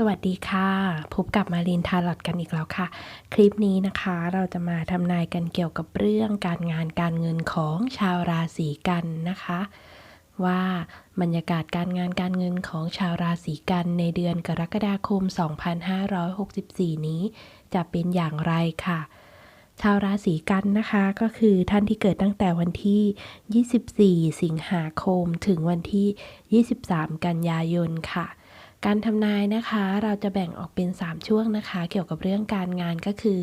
สวัสดีค่ะ พบกับมารินทาร์ลอตกันอีกแล้วค่ะ คลิปนี้นะคะเราจะมาทำนายกันเกี่ยวกับเรื่องการงานการเงินของชาวราศีกันนะคะ ว่าบรรยากาศการงานการเงินของชาวราศีกันในเดือนกรกฎาคม 2564 นี้ จะเป็นอย่างไรค่ะ ชาวราศีกันนะคะก็คือท่านที่เกิดตั้งแต่วันที่ 24 สิงหาคม ถึงวันที่ 23 กันยายนค่ะ การทำนายนะคะเราจะแบ่งออกเป็น 3 ช่วงนะคะ เกี่ยวกับเรื่องการงานก็คือ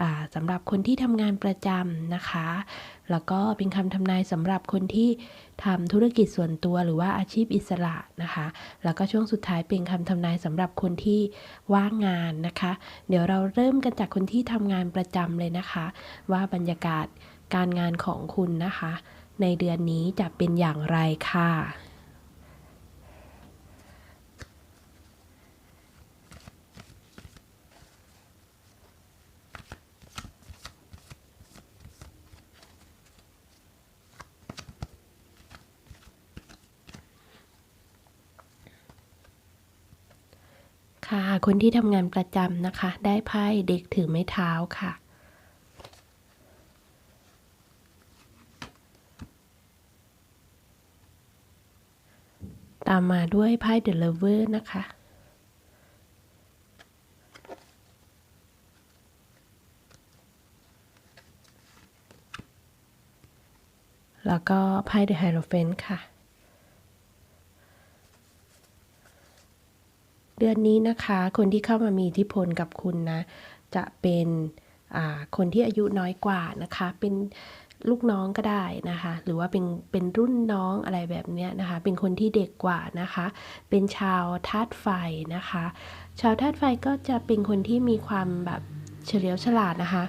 อสำหรับคนที่ทำงานประจำนะคะ แล้วก็เป็นคำทำนายสำหรับคนที่ทำธุรกิจส่วนตัวหรือว่าอาชีพอิสระนะคะ แล้วก็ช่วงสุดท้ายเป็นคำทำนายสำหรับคนที่ว่างงานนะคะ เดี๋ยวเราเริ่มกันจากคนที่ทำงานประจำเลยนะคะ ว่าบรรยากาศการงานของคุณนะคะ ในเดือนนี้จะเป็นอย่างไรค่ะ ค่ะ คนที่ทำงานประจำนะคะ ได้ไพ่เด็กถือไม้เท้าค่ะ ตามมาด้วยไพ่เดลเวอร์นะคะแล้วก็ไพ่เดอะไฮโรเฟนค่ะ เดือนนี้นะคะ คนที่เข้ามามีอิทธิพลกับคุณนะ จะเป็นคนที่อายุน้อยกว่านะคะ เป็นลูกน้องก็ได้นะคะ หรือว่าเป็นเป็นรุ่นน้องอะไรแบบนี้นะคะ เป็นคนที่เด็กกว่านะคะ เป็นชาวธาตุไฟนะคะ ชาวธาตุไฟก็จะเป็นคนที่มีความแบบเฉลียวฉลาดนะคะ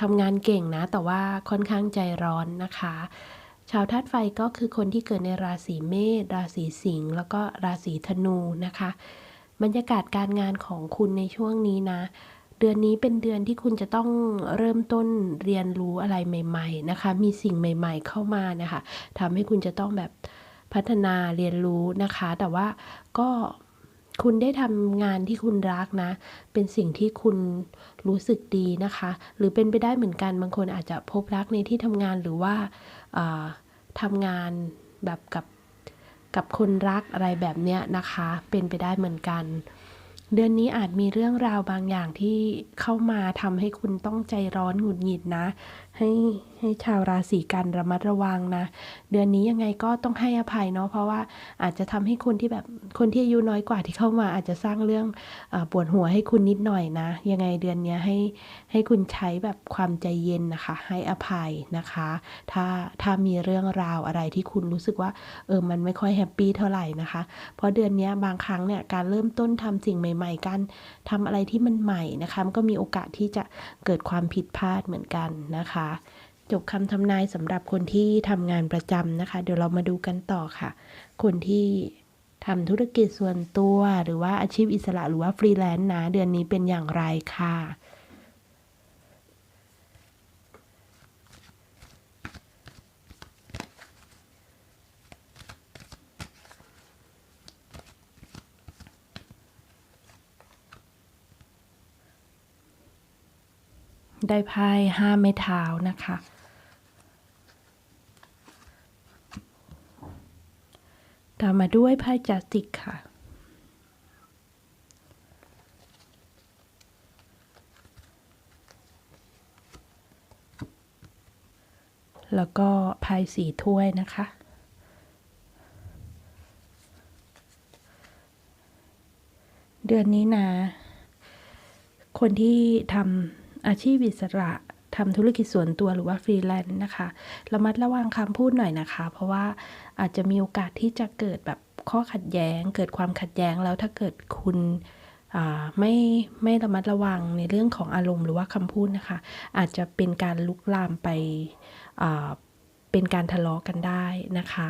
ทำงานเก่งนะ แต่ว่าค่อนข้างใจร้อนนะคะ ชาวธาตุไฟก็คือคนที่เกิดในราศีเมษราศีสิงห์แล้วก็ราศีธนูนะคะ บรรยากาศการงานของคุณในช่วงนี้นะ เดือนนี้เป็นเดือนที่คุณจะต้องเริ่มต้นเรียนรู้อะไรใหม่ ๆนะคะ มีสิ่งใหม่ ๆ เข้ามานะคะทำให้คุณจะต้องแบบพัฒนาเรียนรู้นะคะ แต่ว่าก็ คุณได้ทำงานที่คุณรักนะ เป็นสิ่งที่คุณรู้สึกดีนะคะ หรือเป็นไปได้เหมือนกันบางคนอาจจะพบรักในที่ทำงานหรือว่าทำงานแบบกับกับคนรักอะไรแบบเนี้ยนะคะ เป็นไปได้เหมือนกัน เดือนนี้อาจมีเรื่องราวบางอย่างที่เข้ามาทำให้คุณต้องใจร้อนหงุดหงิดนะ ให้ให้ชาวราศีกันระมัดระวังนะ เดือนนี้ยังไงก็ต้องให้อภัยเนาะเพราะว่าอาจจะทำให้คนที่แบบคนที่อายุน้อยกว่าที่เข้ามา อาจจะสร้างเรื่องอปวดหัวให้คุณนิดหน่อยนะ ยังไงเดือนนี้ให้ให้คุณใช้แบบความใจเย็นนะคะ ให้อภัยนะคะ ถ้าถ้ามีเรื่องราวอะไรที่คุณรู้สึกว่าเออมันไม่ค่อยแฮปปี้เท่าไหร่นะคะ เพราะเดือนนี้บางครั้งเนี่ยการเริ่มต้นทำสิ่งใหม่ๆการทำอะไรที่มันใหม่นะคะมันก็มีโอกาสที่จะเกิดความผิดพลาดเหมือนกันนะคะจบคำทำนายสำหรับคนที่ทำงานประจำนะคะ เดี๋ยวเรามาดูกันต่อค่ะ คนที่ทำธุรกิจส่วนตัว หรือว่าอาชีพอิสระหรือว่าฟรีแลนซ์นะ เดือนนี้เป็นอย่างไรค่ะ ได้ไพ่ห้าไม้เท้านะคะ ตามมาด้วยไพ่จัสติกค่ะ แล้วก็ไพ่สีถ้วยนะคะเดือนนี้นะ คนที่ทำ อาชีพอิสระทำธุรกิจส่วนตัวหรือว่าฟรีแลนซ์นะคะระมัดระวังคำพูดหน่อยนะคะ เพราะว่าอาจจะมีโอกาสที่จะเกิดแบบข้อขัดแย้ง เกิดความขัดแย้งแล้วถ้าเกิดคุณไม่ไม่ระมัดระวังในเรื่องของอารมณ์หรือว่าคำพูดนะคะ อาจจะเป็นการลุกลามไปเป็นการทะเลาะกันได้นะคะ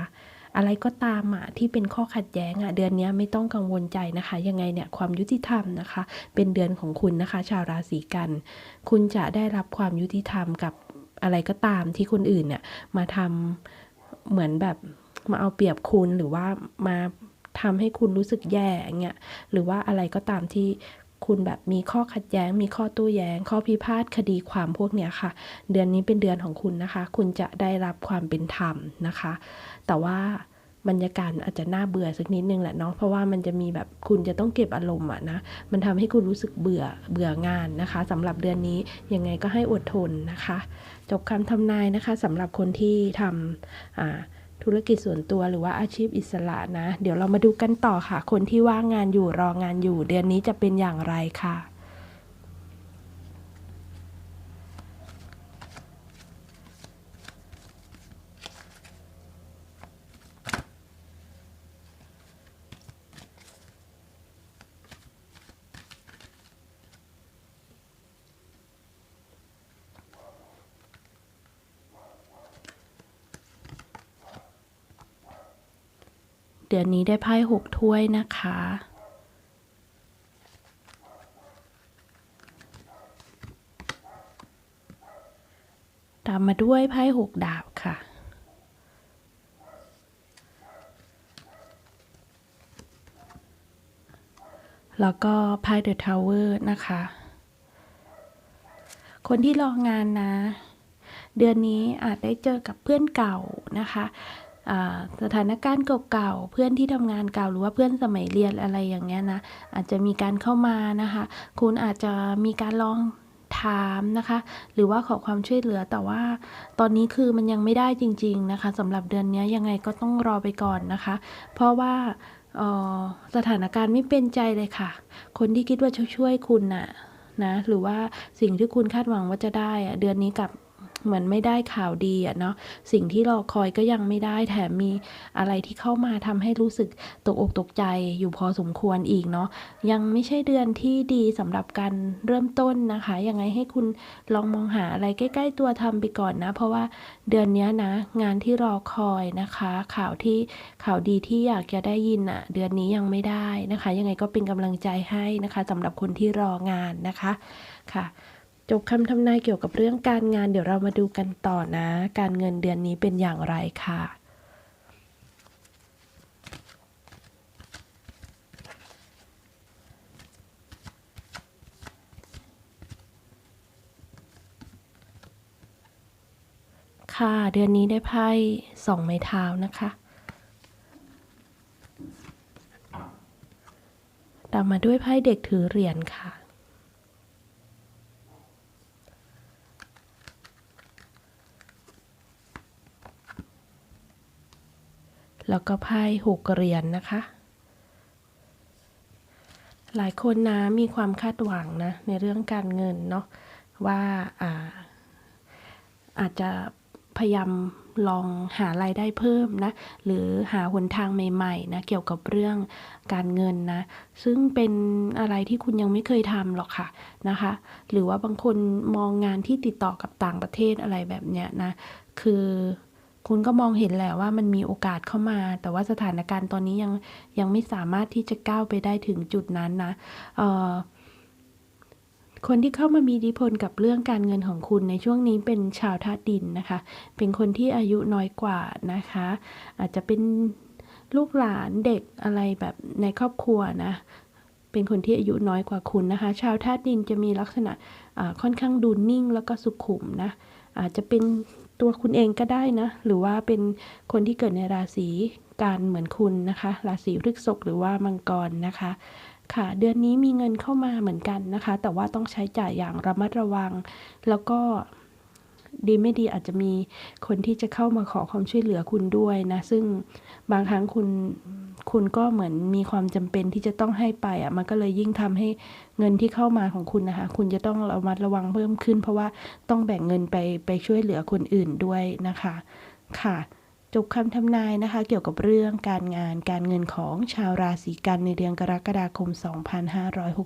อะไรก็ตามอะที่เป็นข้อขัดแย้งอะเดือนนี้ไม่ต้องกังวลใจนะคะ ยังไงเนี่ยความยุติธรรมนะคะ เป็นเดือนของคุณนะคะ ชาวราศีกัน คุณจะได้รับความยุติธรรมกับอะไรก็ตามที่คนอื่นเนี่ยมาทำเหมือนแบบมาเอาเปรียบคุณหรือว่ามาทำให้คุณรู้สึกแย่เงี้ยหรือว่าอะไรก็ตามที่ คุณแบบมีข้อขัดแย้ง มีข้อโต้แย้ง ข้อพิพาทคดีความพวกเนี้ยค่ะ เดือนนี้เป็นเดือนของคุณนะคะ คุณจะได้รับความเป็นธรรมนะคะ แต่ว่าบรรยากาศอาจจะน่าเบื่อสักนิดนึงแหละเนาะเพราะว่ามันจะมีแบบคุณจะต้องเก็บอารมณ์อะนะมันทำให้คุณรู้สึกเบื่อเบื่องานนะคะสำหรับเดือนนี้ยังไงก็ให้อดทนนะคะ จบคำทำนายนะคะสำหรับคนที่ทำอ่า ธุรกิจส่วนตัวหรือว่าอาชีพอิสระนะ เดี๋ยวเรามาดูกันต่อค่ะ คนที่ว่างงานอยู่รองานอยู่ เดือนนี้จะเป็นอย่างไรค่ะ ดือนนี้ได้ไพ่หกถ้วยนะคะ ตามมาด้วยไพ่หกดาบค่ะ แล้วก็ไพ่เดอะทาวเวอร์นะคะ คนที่รองานนะ เดือนนี้อาจได้เจอกับเพื่อนเก่านะคะ สถานการณ์เก่าๆเพื่อนที่ทำงานเก่าหรือว่าเพื่อนสมัยเรียนอะไรอย่างเงี้ยนะอาจจะมีการเข้ามานะคะ คุณอาจจะมีการลองถามนะคะ หรือว่าขอความช่วยเหลือแต่ว่าตอนนี้คือมันยังไม่ได้จริง ๆนะคะสำหรับเดือนนี้ยังไงก็ต้องรอไปก่อนนะคะ เพราะว่าสถานการณ์ไม่เป็นใจเลยค่ะ คนที่คิดว่าจะช่วยคุณน่ะนะหรือว่าสิ่งที่คุณคาดหวังว่าจะได้อะเดือนนี้กับ มือนไม่ได้ข่าวดีอะเนาะสิ่งที่รอคอยก็ยังไม่ได้แถมมีอะไรที่เข้ามาทำให้รู้สึกตกอกตกใจอยู่พอสมควรอีกเนาะยังไม่ใช่เดือนที่ดีสำหรับการเริ่มต้นนะคะ ยังไงให้คุณลองมองหาอะไรใกล้ ๆ ตัวทำไปก่อนนะ เพราะว่าเดือนนี้นะ งานที่รอคอยนะคะ ข่าวที่ข่าวดีที่อยากจะได้ยินอะเดือนนี้ยังไม่ได้นะคะ ยังไงก็เป็นกำลังใจให้นะคะสำหรับคนที่รองานนะคะค่ะ จบคำทำนายเกี่ยวกับเรื่องการงานเดี๋ยวเรามาดูกันต่อนะ การเงินเดือนนี้เป็นอย่างไรค่ะ ค่ะเดือนนี้ได้ไพ่สองไม้เท้านะคะตามมาด้วยไพ่เด็กถือเหรียญค่ะ แล้วก็ไพ่หกเหรียญนนะคะ หลายคนนะมีความคาดหวังนะในเรื่องการเงินเนาะว่าอาอาจจะพยายามลองหารายได้เพิ่มนะ หรือหาหนทางใหม่ๆนะเกี่ยวกับเรื่องการเงินนะ ซึ่งเป็นอะไรที่คุณยังไม่เคยทำหรอกค่ะนะคะ หรือว่าบางคนมองงานที่ติดต่อกับต่างประเทศอะไรแบบเนี้ยนะ คือ คุณก็มองเห็นแหละว่ามันมีโอกาสเข้ามา แต่ว่าสถานการณ์ตอนนี้ยังยังไม่สามารถที่จะก้าวไปได้ถึงจุดนั้นนะคนที่เข้ามามีอิทธิพลกับเรื่องการเงินของคุณในช่วงนี้เป็นชาวธาตุดินนะคะ เป็นคนที่อายุน้อยกว่านะคะ อาจจะเป็นลูกหลานเด็กอะไรแบบในครอบครัวนะ เป็นคนที่อายุน้อยกว่าคุณนะคะ ชาวธาตุดินจะมีลักษณะค่อนข้างดูนิ่งแล้วก็สุขุมนะอาจจะเป็นตัวคุณเองก็ได้นะ หรือว่าเป็นคนที่เกิดในราศีการเหมือนคุณนะคะ ราศีพฤษภหรือว่ามังกรนะคะ ค่ะ เดือนนี้มีเงินเข้ามาเหมือนกันนะคะ แต่ว่าต้องใช้จ่ายอย่างระมัดระวัง แล้วก็ดีไม่ดีอาจจะมีคนที่จะเข้ามาขอความช่วยเหลือคุณด้วยนะ ซึ่งบางครั้งคุณ คุณก็เหมือนมีความจำเป็นที่จะต้องให้ไปอะมันก็เลยยิ่งทำให้เงินที่เข้ามาของคุณนะคะ คุณจะต้องระมัดระวังเพิ่มขึ้น เพราะว่าต้องแบ่งเงินไปไปช่วยเหลือคนอื่นด้วยนะคะ ค่ะ จบคำทำนายนะคะ เกี่ยวกับเรื่องการงานการเงินของชาวราศีกันในเดือนกรกฎาคม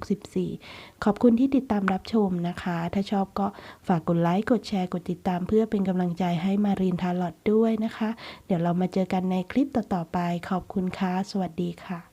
2564 ขอบคุณที่ติดตามรับชมนะคะ ถ้าชอบก็ฝากกดไลค์ กดแชร์ กดติดตาม เพื่อเป็นกำลังใจให้มารีนทาร์ลอดด้วยนะคะ เดี๋ยวเรามาเจอกันในคลิปต่อๆไป ขอบคุณค่ะ สวัสดีค่ะ